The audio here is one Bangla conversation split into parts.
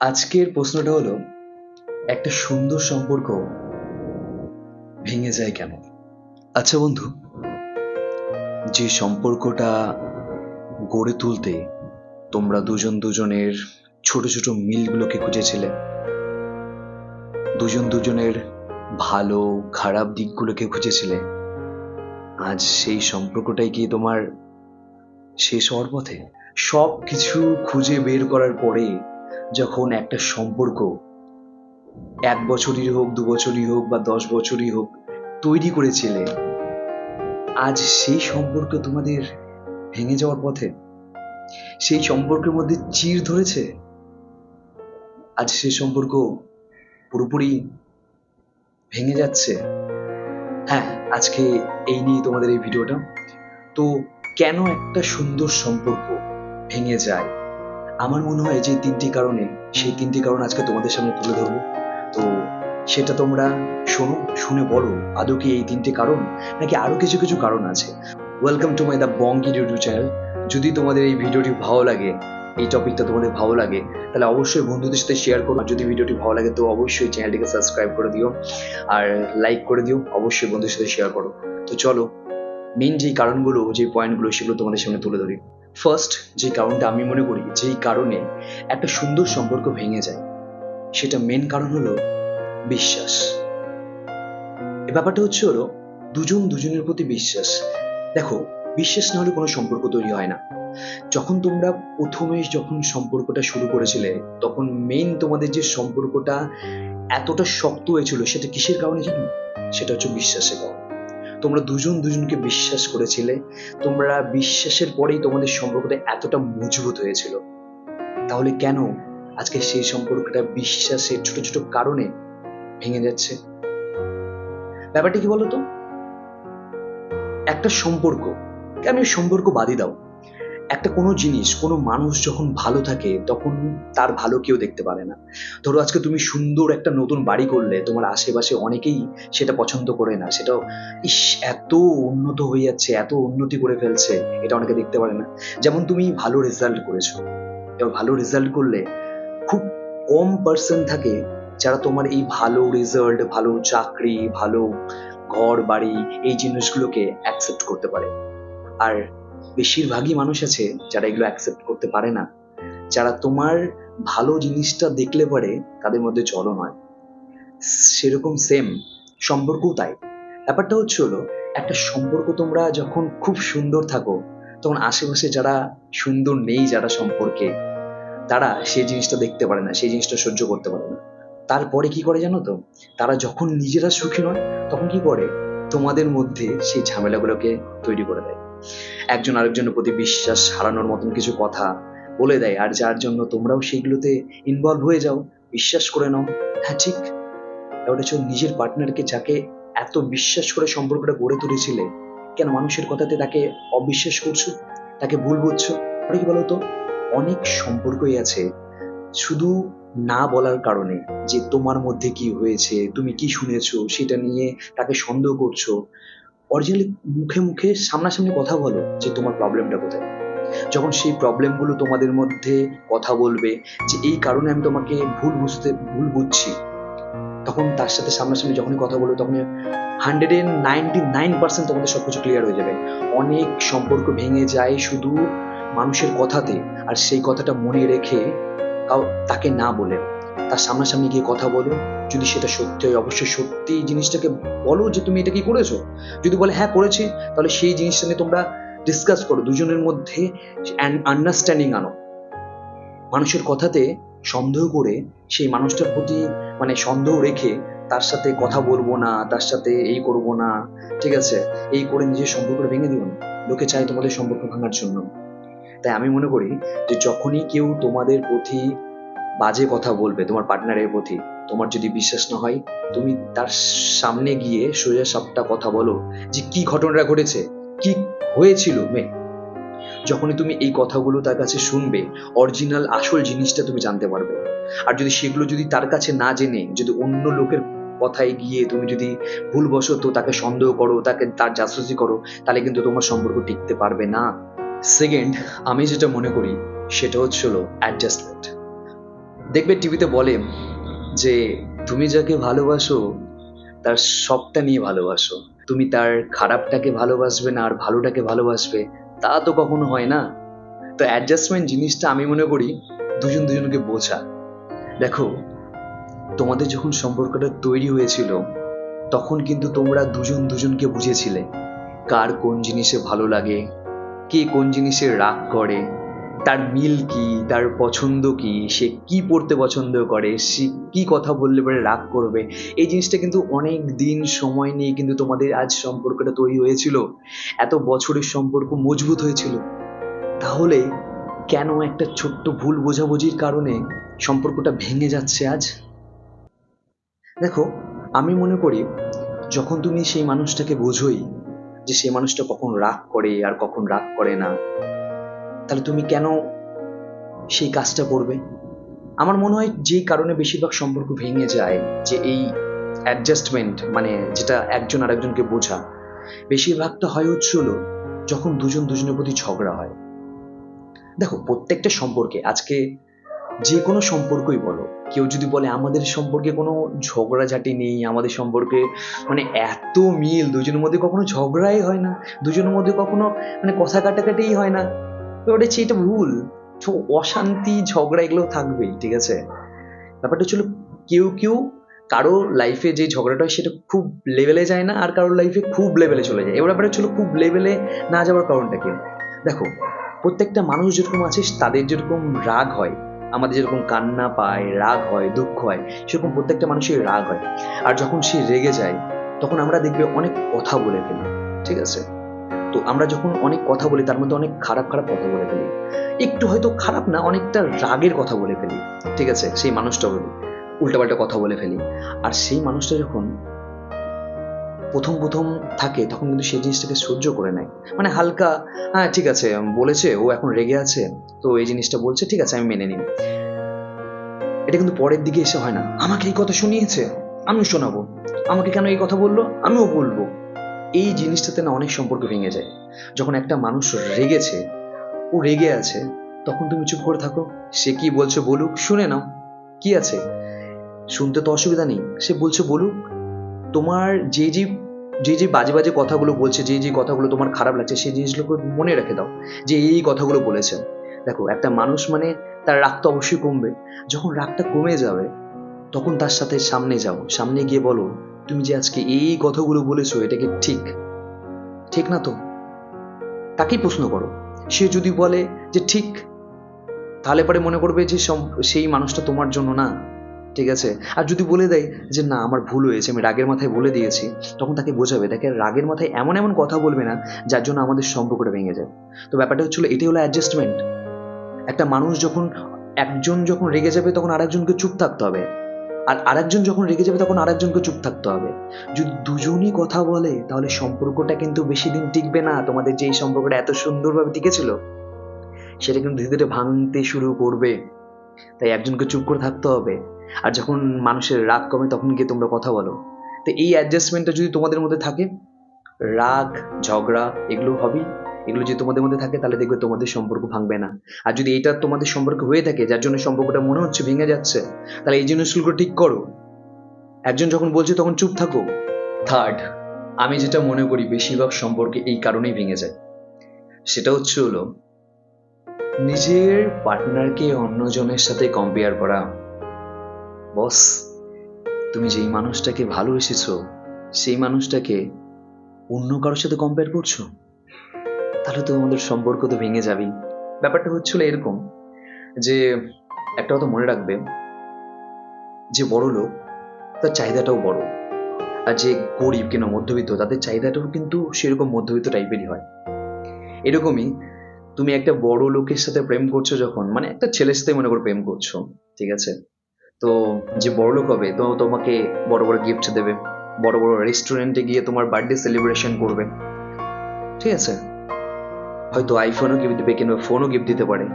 আজকের প্রশ্নটা হলো, একটা সুন্দর সম্পর্ক ভেঙে যায় কেন? আচ্ছা বন্ধু, যে সম্পর্কটা গড়ে তুলতে তোমরা দুজন দুজনের ছোট ছোট মিলগুলোকে খুঁজেছিলে, দুজন দুজনের ভালো, খারাপ দিকগুলোকে খুঁজেছিলে, আজ সেই সম্পর্কটাই কি তোমার শেষ হওয়ার পথে? সব কিছু খুঁজে বের করার পরে যখন একটা সম্পর্ক এক বছরই হোক, দু বছরই হোক বা দশ বছরই হোক তৈরি করেছিলে, আজ সেই সম্পর্ক তোমাদের ভেঙে যাওয়ার পথে? সেই সম্পর্কের মধ্যে চির ধরেছে? আজ সেই সম্পর্ক পুরোপুরি ভেঙে যাচ্ছে? হ্যাঁ আজকে এই নিয়ে তোমাদের এই ভিডিওটা। তো কেন একটা সুন্দর সম্পর্ক ভেঙে যায়? আমার মনে হয় যে তিনটি কারণে, সেই তিনটি কারণ আজকে তোমাদের সামনে তুলে ধরবো। তো সেটা তোমরা শোনো, শুনে বলো, আদৌ কি এই তিনটি কারণ, নাকি আরও কিছু কিছু কারণ আছে? ওয়েলকাম টু মাই দ্য বঙ্গি ইউটিউব চ্যানেল যদি তোমাদের এই ভিডিওটি ভালো লাগে, এই টপিকটা তোমাদের ভালো লাগে, তাহলে অবশ্যই বন্ধুদের সাথে শেয়ার করো। যদি ভিডিওটি ভালো লাগে, তো অবশ্যই চ্যানেলটিকে সাবস্ক্রাইব করে দিও। আর লাইক করে দিও, অবশ্যই বন্ধুদের সাথে শেয়ার করো। তো চলো মেন যেই কারণগুলো যে পয়েন্টগুলো সেগুলো তোমাদের সামনে তুলে ধরি। ফার্স্ট যে কারণটা আমি মনে করি, যেই কারণে একটা সুন্দর সম্পর্ক ভেঙে যায়, সেটা মেন কারণ হলো বিশ্বাস। এ ব্যাপারটা হচ্ছে হলো, দুজন দুজনের প্রতি বিশ্বাস। দেখো, বিশ্বাস না হলে কোনো সম্পর্ক তৈরি হয় না। যখন তোমরা প্রথমে যখন সম্পর্কটা শুরু করেছিলে, তখন মেইন তোমাদের যে সম্পর্কটা এতটা শক্ত হয়েছিল, সেটা কিসের কারণে জানো? সেটা হচ্ছে বিশ্বাসের কারণে। তোমরা দুজন দুজনকে বিশ্বাস করেছিলে, তোমরা বিশ্বাসের পরেই তোমাদের সম্পর্কটা এতটা মজবুত হয়েছিল। তাহলে কেন আজকে সেই সম্পর্কটা বিশ্বাসের ছোট ছোট কারণে ভেঙে যাচ্ছে? ব্যাপারটা কি বলতো? একটা সম্পর্ক আমি সম্পর্ক বাদই দাও? একটা কোনো জিনিস, কোনো মানুষ যখন ভালো থাকে, তখন তার ভালো কেউ দেখতে পারে না। ধরো আজকে তুমি সুন্দর একটা নতুন বাড়ি করলে, তোমার আশেপাশে অনেকেই সেটা পছন্দ করে না, সেটাও ইস, এত উন্নত হয়ে যাচ্ছে, এত উন্নতি করে ফেলছে, এটা অনেকে দেখতে পারে না। যেমন তুমি ভালো রেজাল্ট করেছ, এবার ভালো রেজাল্ট করলে খুব কম পার্সেন্ট থাকে যারা তোমার এই ভালো রেজাল্ট ভালো চাকরি, ভালো ঘর বাড়ি এই জিনিসগুলোকে অ্যাকসেপ্ট করতে পারে। আর বেশিরভাগই মানুষ আছে যারা এগুলো অ্যাকসেপ্ট করতে পারে না। যারা তোমার ভালো জিনিসটা দেখলে পরে তাদের মধ্যে জলও নয়। সেরকম সেম সম্পর্কও তাই। ব্যাপারটা হচ্ছে হলো, একটা সম্পর্ক তোমরা যখন খুব সুন্দর থাকো, তখন আশেপাশে যারা সুন্দর নেই যারা সম্পর্কে, তারা সেই জিনিসটা দেখতে পারে না, সেই জিনিসটা সহ্য করতে পারে না। তারপরে কি করে জানো তো? তারা যখন নিজেরা সুখী নয়, তখন কি করে? তোমাদের মধ্যে সেই ঝামেলাগুলোকে তৈরি করে দেয়। একজন আরেকজনের প্রতি বিশ্বাস হারানোর মতন কিছু কথা বলে দেয়। আর যার জন্য তোমরাও সেইগুলোতে ইনভলভ হয়ে যাও, বিশ্বাস করে নাও। হ্যাঁ ঠিক। ওটা হচ্ছে নিজের পার্টনারকে যাকে এত বিশ্বাস করে সম্পর্কটা গড়ে তুলেছিলে, কেন মানুষের কথাতে তাকে অবিশ্বাস করছ? তাকে ভুল বুঝছ? পরে কি বলতো? অনেক সম্পর্কই আছে শুধু না বলার কারণে যে তোমার মধ্যে কি হয়েছে, তুমি কি শুনেছো, সেটা নিয়ে তাকে সন্দেহ করছ। অরিজিনালি মুখে মুখে সামনাসামনি কথা বলো যে তোমার প্রবলেমটা কোথায়। যখন সেই প্রবলেমগুলো তোমাদের মধ্যে কথা বলবে যে এই কারণে আমি তোমাকে ভুল বুঝতে, ভুল বুঝছি, তখন তার সাথে সামনাসামনি যখনই কথা বলবে তখন hundred and ninety nine percent তোমাদের সবকিছু ক্লিয়ার হয়ে যাবে। অনেক সম্পর্ক ভেঙে যায় শুধু মানুষের কথাতে, আর সেই কথাটা মনে রেখে তাকে না বলে। তার সামনাসামনি গিয়ে কথা বলো। যদি সেটা সত্যি হয়, অবশ্যই সত্যি জিনিসটাকে বলো যে তুমি এটা কি করেছ। যদি বলে হ্যাঁ করেছি, তাহলে সেই জিনিসটা নিয়ে তোমরা ডিসকাস করো। দুজনের মধ্যে আন্ডারস্ট্যান্ডিং আনো। মানুষের কথাতে সন্দেহ করে সেই মানুষটার প্রতি মানে সন্দেহ রেখে তার সাথে কথা বলব না, তার সাথে এই করব না, ঠিক আছে? এই করে নিজের সম্পর্কটা ভেঙে দিও না। লোকে চায় তোমাদের সম্পর্ক ভাঙার জন্য। তাই আমি মনে করি যে যখনই কেউ তোমাদের প্রতি বাজে কথা বলবে তোমার পার্টনারের প্রতি। তোমার যদি বিশ্বাস না হয়, তুমি তার সামনে গিয়ে সোজা সাপটা কথা বলো যে কি ঘটনাটা ঘটেছে, কি হয়েছিল মেয়ে যখনই তুমি এই কথাগুলো তার কাছে শুনবে অরিজিনাল আসল জিনিসটা তুমি জানতে পারবে। আর যদি সেগুলো যদি তার কাছে না জেনে, যদি অন্য লোকের কথায় গিয়ে তুমি যদি ভুলবশত তাকে সন্দেহ করো, তাকে তার জাসুসি করো, তাহলে কিন্তু তোমার সম্পর্ক টিকতে পারবে না। সেকেন্ড আমি যেটা মনে করি, সেটা হচ্ছে হলো অ্যাডজাস্টমেন্ট দেখবে টিভিতে বলে যে, তুমি যাকে ভালোবাসো, তার সবটা নিয়ে ভালোবাসো। তুমি তার খারাপটাকে ভালোবাসবে না, আর ভালোটাকে ভালোবাসবে, তা তো কখনো হয় না। তো অ্যাডজাস্টমেন্ট জিনিসটা আমি মনে করি দুজন দুজনকে বোঝা। দেখো, তোমাদের যখন সম্পর্কটা তৈরি হয়েছিল, তখন কিন্তু তোমরা দুজন দুজনকে বুঝেছিলে। কার কোন জিনিসে ভালো লাগে, কে কোন জিনিসে রাগ করে তার মিল কি? তার পছন্দ কি? সে কি পড়তে পছন্দ করে? সে কি কথা বললে পরে রাগ করবে? এই জিনিসটা কিন্তু অনেক দিন সময় নিয়ে কিন্তু তোমাদের আজ সম্পর্কটা তৈরি হয়েছিল। এত বছরের সম্পর্ক মজবুত হয়েছিল। তাহলে কেন একটা ছোট্ট ভুল বোঝাবুঝির কারণে সম্পর্কটা ভেঙে যাচ্ছে আজ? দেখো, আমি মনে করি যখন তুমি সেই মানুষটাকে বোঝোই যে সেই মানুষটা কখন রাগ করে আর কখন রাগ করে না তাহলে তুমি কেন সেই কাজটা করবে? আমার মনে হয় যেই কারণে বেশিরভাগ সম্পর্ক ভেঙে যায়, যে এই অ্যাডজাস্টমেন্ট মানে যেটা একজন আরেকজনকে বোঝা, বেশিরভাগটা হয় হচ্ছে হলো যখন দুজন দুজনের প্রতি ঝগড়া হয়। দেখো, প্রত্যেকটা সম্পর্কে, আজকে যে কোনো সম্পর্কই বলো, কেউ যদি বলে আমাদের সম্পর্কে কোনো ঝগড়াঝাটি নেই, আমাদের সম্পর্কে মানে এত মিল, দুজনের মধ্যে কখনো ঝগড়াই হয় না, দুজনের মধ্যে কখনো মানে কথা কাটাকাটিই হয় না। ওটা এটা ভুল। অশান্তি, ঝগড়া এগুলো থাকবেই, ঠিক আছে? ব্যাপারটা হচ্ছিল কেউ কেউ কারও লাইফে যে ঝগড়াটা হয় সেটা খুব লেভেলে যায় না আর কারোর লাইফে খুব লেভেলে চলে যায়। এবার ব্যাপারটা হচ্ছিল খুব লেভেলে না যাওয়ার কারণটা কি? দেখো, প্রত্যেকটা মানুষ যেরকম আছে, তাদের যেরকম রাগ হয়, আমাদের যেরকম কান্না পায়, রাগ হয়, দুঃখ হয়, সেরকম প্রত্যেকটা মানুষের রাগ হয়। আর যখন সে রেগে যায়, তখন আমরা দেখবে অনেক কথা বলে ফেলি, ঠিক আছে? তো আমরা যখন অনেক কথা বলি, তার মধ্যে অনেক খারাপ খারাপ কথা বলে ফেলি। একটু হয়তো খারাপ না, অনেকটা রাগের কথা বলে ফেলি। ঠিক আছে? সেই মানুষটা বলি উল্টাপাল্টা কথা বলে ফেলি। আর সেই মানুষটা যখন প্রথম প্রথম থাকে, তখন কিন্তু সেই জিনিসটাকে সহ্য করে নেয়। মানে হালকা হ্যাঁ ঠিক আছে, বলেছে, ও এখন রেগে আছে, তো এই জিনিসটা বলছে, ঠিক আছে, আমি মেনে নিই। এটা কিন্তু পরের দিকে এসে হয় না। আমাকে এই কথা শুনিয়েছে, আমিও শোনাবো। আমাকে কেন এই কথা বলল? আমিও বলব। এই জিনিসটাতে না অনেক সম্পর্ক ভেঙে যায়। যখন একটা মানুষ রেগেছে, ও রেগে আছে, তখন তুমি চুপ করে থাকো। সে কি বলছে বলুক, শুনে নাও। কি আছে? শুনতে তো অসুবিধা নেই। সে বলছে বলুক, তোমার যে যে যে যে বাজে বাজে কথাগুলো বলছে, যে যে কথাগুলো তোমার খারাপ লাগছে, সেই জিনিসগুলোকে মনে রেখে দাও। যে এই কথাগুলো বলেছে। দেখো, একটা মানুষ মানে তার রাগ তো অবশ্যই কমবে। যখন রাগটা কমে যাবে, তখন তার সাথে সামনে যাও। সামনে গিয়ে বলো তুমি যে আজকে এই কথাগুলো বলেছ, এটা কি ঠিক? ঠিক না তো? তাকেই প্রশ্ন করো। সে যদি বলে যে ঠিক, তাহলে পরে মনে করবে যে সেই মানুষটা তোমার জন্য না। ঠিক আছে? আর যদি বলে দেয় যে না, আমার ভুল হয়েছে, আমি রাগের মাথায় বলে দিয়েছি, তখন তাকে বোঝাবে। দেখে রাগের মাথায় এমন এমন কথা বলবে না, যার জন্য আমাদের সম্পর্কটা ভেঙে যায়। তো ব্যাপারটা হচ্ছিল এটাই হলো অ্যাডজাস্টমেন্ট একটা মানুষ যখন, একজন যখন রেগে যাবে, তখন আরেকজনকে চুপ থাকতে হবে। আর আরেকজন যখন রেগে যাবে, তখন আরেকজনকে চুপ থাকতে হবে। যদি দুজনই কথা বলে, তাহলে সম্পর্কটা কিন্তু বেশি দিন টিকবে না। তোমাদের যে সম্পর্কটা এত সুন্দরভাবে টিকেছিল, সেটা কিন্তু ধীরে ধীরে ভাঙতে শুরু করবে। তাই একজনকে চুপ করে থাকতে হবে। আর যখন মানুষের রাগ কমে, তখন গিয়ে তোমরা কথা বলো। তো এই অ্যাডজাস্টমেন্টটা যদি তোমাদের মধ্যে থাকে, রাগ, ঝগড়া, এগুলো হবেই। এগুলো যদি তোমাদের মধ্যে থাকে, তাহলে দেখবে তোমাদের সম্পর্ক ভাঙবে না। আর যদি এটা তোমাদের সম্পর্ক হয়ে থাকে, যার জন্য সম্পর্কটা মনে হচ্ছে ভেঙে যাচ্ছে, তাহলে এই জিনিসগুলো ঠিক করো। একজন যখন বলছে, তখন চুপ থাকো। থার্ড আমি যেটা মনে করি, বেশিরভাগ সম্পর্কে এই কারণেই ভেঙে যায়। সেটা হচ্ছে হলো, নিজের পার্টনারকে অন্যজনের সাথে কম্পেয়ার করা। বস তুমি যেই মানুষটাকে ভালোবেসেছো, সেই মানুষটাকে অন্য কারোর সাথে কম্পেয়ার করছ? তাহলে তো আমাদের সম্পর্ক তো ভেঙে যাবেই। ব্যাপারটা হচ্ছিল এরকম যে, একটা কথা মনে রাখবে, যে বড় লোক, তার চাহিদাটাও বড়। আর যে গরিব কিনা মধ্যবিত্ত, তাদের চাহিদাটাও কিন্তু সেরকম মধ্যবিত্ত টাইপেরই হয়। এরকমই তুমি একটা বড় লোকের সাথে প্রেম করছ যখন মানে একটা ছেলের সাথে মনে করো প্রেম করছ, ঠিক আছে? তো যে বড় লোক হবে, তো তোমাকে বড় বড় গিফট দেবে, বড় বড় রেস্টুরেন্টে গিয়ে তোমার বার্থডে সেলিব্রেশন করবে, ঠিক আছে? হয়তো আইফোনও গিফট দিবে কিংবা ফোনও গিফট দিতে পারে।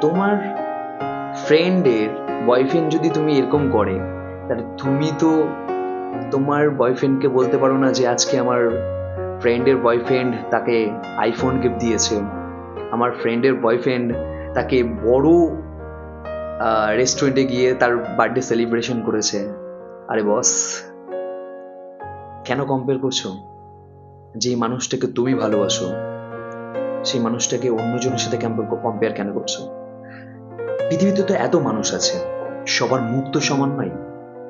তোমার ফ্রেন্ডের বয়ফ্রেন্ড যদি তুমি এরকম করে, তাহলে তুমি তো তোমার বয়ফ্রেন্ডকে বলতে পারো না যে আজকে আমার ফ্রেন্ডের বয়ফ্রেন্ড তাকে আইফোন গিফট দিয়েছে। আমার ফ্রেন্ডের বয়ফ্রেন্ড তাকে বড় রেস্টুরেন্টে গিয়ে তার বার্থডে সেলিব্রেশন করেছে। আরে বস কেন কম্পেয়ার করছ? যে মানুষটাকে তুমি ভালোবাসো। সেই মানুষটাকে অন্যজনের সাথে কম্পেয়ার কেন করছ? পৃথিবীতে তো এত মানুষ আছে, সবার মুখ তো সমান নয়,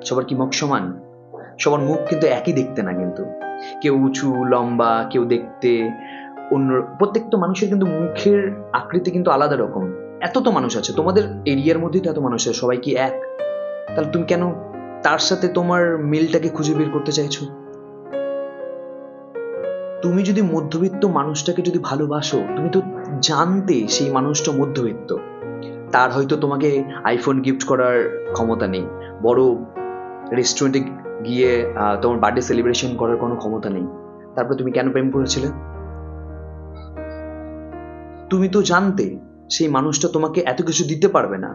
সবার কি মুখ সমান, সবার মুখ কিন্তু একই দেখতে না কিন্তু। কেউ উঁচু, লম্বা, কেউ দেখতে অন্য প্রত্যেকটা মানুষের কিন্তু মুখের আকৃতি কিন্তু আলাদা রকম। এত তো মানুষ আছে, তোমাদের এরিয়ার মধ্যেই তো এত মানুষ আছে, সবাই কি এক? তাহলে তুমি কেন তার সাথে তোমার মিলটাকে খুঁজে বের করতে চাইছো? তুমি যদি মধ্যবিত্ত মানুষটাকে যদি ভালোবাসো, তুমি তো জানতে সেই মানুষটা মধ্যবিত্ত। তার হয়তো তোমাকে আইফোন গিফট করার ক্ষমতা নেই, বড় রেস্টুরেন্টে গিয়ে তোমার বার্থডে সেলিব্রেশন করার কোনো ক্ষমতা নেই। তারপরে তুমি কেন প্রেম করেছিলে? তুমি তো জানতে সেই মানুষটা তোমাকে এত কিছু দিতে পারবে না।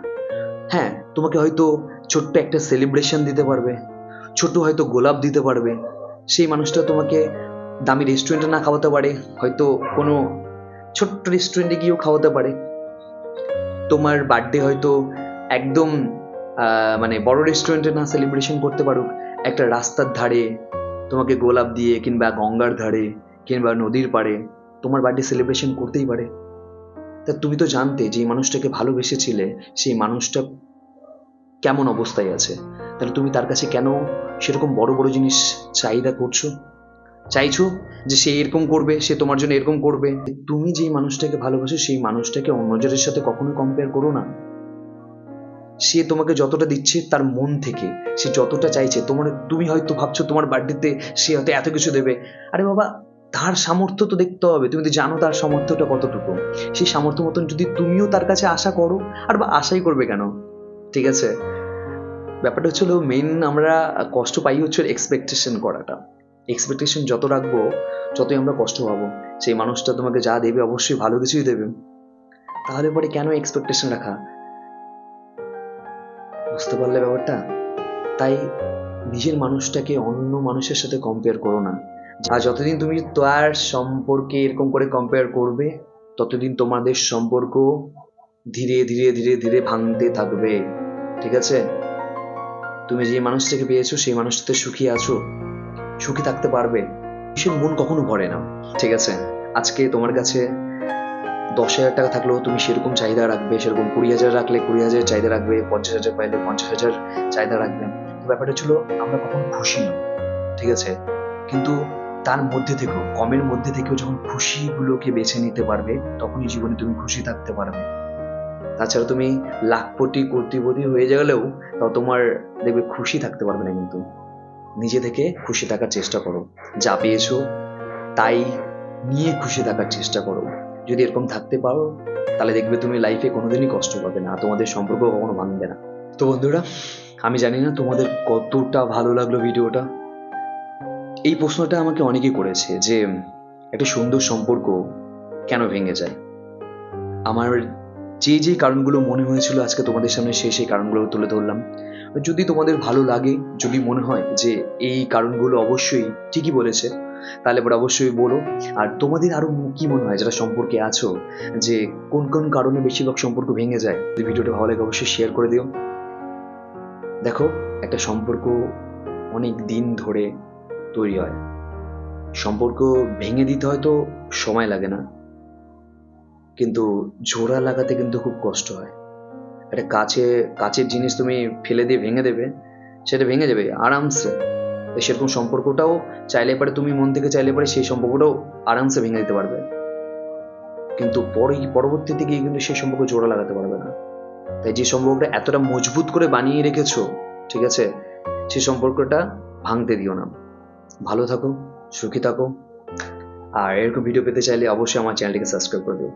হ্যাঁ তোমাকে হয়তো ছোট্ট একটা সেলিব্রেশন দিতে পারবে ছোট হয়তো গোলাপ দিতে পারবে। সেই মানুষটা তোমাকে দামি রেস্টুরেন্টে না খাওয়াতে পারে, হয়তো কোনো ছোট্ট রেস্টুরেন্টে গিয়েও খাওয়াতে পারে। তোমার বার্থডে হয়তো একদম মানে বড় রেস্টুরেন্টে না সেলিব্রেশন করতে পারুক। একটা রাস্তার ধারে তোমাকে গোলাপ দিয়ে কিংবা গঙ্গার ধারে কিংবা নদীর পাড়ে তোমার বার্থডে সেলিব্রেশন করতেই পারে। তা তুমি তো জানতে যে মানুষটাকে ভালোবেসেছিলে, সেই মানুষটা কেমন অবস্থায় আছে। তাহলে তুমি তার কাছে কেন সেরকম বড় বড় জিনিস চাহিদা করছ? চাইছো যে সে এরকম করবে, সে তোমার জন্য এরকম করবে? তুমি যেই মানুষটাকে ভালোবাসো, সেই মানুষটাকে অন্যজনের সাথে কখনোই কম্পেয়ার করো না। সে তোমাকে যতটা দিচ্ছে তার মন থেকে, সে যতটা চাইছে, তোমার, তুমি হয়তো ভাবছ তোমার বার্থডেতে সে হয়তো এত কিছু দেবে। আরে বাবা, তার সামর্থ্য তো দেখতে হবে। তুমি তো জানো তার সামর্থ্যটা কতটুকু। সেই সামর্থ্য মতন যদি তুমিও তার কাছে আশা করো, আর বা আশাই করবে কেন? ঠিক আছে? ব্যাপারটা হচ্ছিল মেইন আমরা কষ্ট পাই হচ্ছে এক্সপেকটেশন করাটা। এক্সপেকটেশন যত রাখব, যতই আমরা কষ্ট পাবো, সেই মানুষটা তোমাকে যা দেবে অবশ্যই ভালো কিছুই দেবে। তাহলে পরে কেন এক্সপেকটেশন রাখা? বুঝতে পারলে ব্যাপারটা? তাই নিজের মানুষটাকে অন্য মানুষের সাথে কম্পেয়ার করো না। আর যতদিন তুমি তার সম্পর্কে এরকম করে কম্পেয়ার করবে, ততদিন তোমাদের সম্পর্ক ধীরে ধীরে ধীরে ধীরে ভাঙতে থাকবে। ঠিক আছে? তুমি যে মানুষটাকে পেয়েছ, সেই মানুষটাতে সুখী আছো। সুখী থাকতে পারবে, সে মন কখনো ভরে না। ঠিক আছে, আজকে তোমার কাছে দশ হাজার টাকা থাকলেও তুমি সেরকম চাহিদা রাখবে, সেরকম কুড়ি হাজার রাখলে কুড়ি হাজার চাহিদা রাখবে, পঞ্চাশ হাজার পাইলে পঞ্চাশ হাজার চাহিদা রাখবে। ব্যাপারটা ছিল আমরা কখনো খুশি নই ঠিক আছে, কিন্তু তার মধ্যে থেকেও, কমের মধ্যে থেকেও যখন খুশিগুলোকে বেছে নিতে পারবে, তখনই জীবনে তুমি খুশি থাকতে পারবে। তাছাড়া তুমি লাখপতি, কোটিপতি হয়ে গেলেও তাও তোমার দেখবে খুশি থাকতে পারবে না কিন্তু। নিজে থেকে খুশি থাকার চেষ্টা করো। যা পেয়েছ তাই নিয়ে খুশি থাকার চেষ্টা করো। যদি এরকম থাকতে পারো, তাহলে দেখবে তুমি লাইফে কোনোদিনই কষ্ট পাবে না তোমাদের সম্পর্ক কখনো ভাঙবে না। তো বন্ধুরা, আমি জানি না তোমাদের কতটা ভালো লাগল ভিডিওটা। এই প্রশ্নটা আমাকে অনেকেই করেছে যে, একটা সুন্দর সম্পর্ক কেন ভেঙে যায়? আমার যে যে কারণগুলো মনে হয়েছিল আজকে তোমাদের সামনে সেই সেই কারণগুলো তুলে ধরলাম। যদি তোমাদের ভালো লাগে, যদি মনে হয় যে এই কারণগুলো অবশ্যই ঠিকই বলেছে, তাহলে পরে অবশ্যই বলো। আর তোমাদের আরও কি মনে হয় যারা সম্পর্কে আছো, যে কোন কোন কারণে বেশিরভাগ সম্পর্ক ভেঙে যায়, যদি ভিডিওটা ভালো লাগে অবশ্যই শেয়ার করে দিও। দেখো, একটা সম্পর্ক অনেক দিন ধরে তৈরি হয়। সম্পর্ক ভেঙে দিতে হয়তো সময় লাগে না। কিন্তু জোড়া লাগাতে কিন্তু খুব কষ্ট হয়। একটা কাছে, কাছের জিনিস তুমি ফেলে দিয়ে ভেঙে দেবে, সেটা ভেঙে যাবে আরামসে। সেরকম সম্পর্কটাও চাইলে পারে, তুমি মন থেকে চাইলে পারে সেই সম্পর্কটাও আরামসে ভেঙে দিতে পারবে। কিন্তু পরে পরবর্তীতে গিয়ে কিন্তু সেই সম্পর্ক জোড়া লাগাতে পারবে না। তাই যে সম্পর্কটা এতটা মজবুত করে বানিয়ে রেখেছো, ঠিক আছে সেই সম্পর্কটা ভাঙতে দিও না। ভালো থাকো, সুখী থাকো। আর এরকম ভিডিও পেতে চাইলে অবশ্যই আমার চ্যানেলটিকে সাবস্ক্রাইব করে দিও।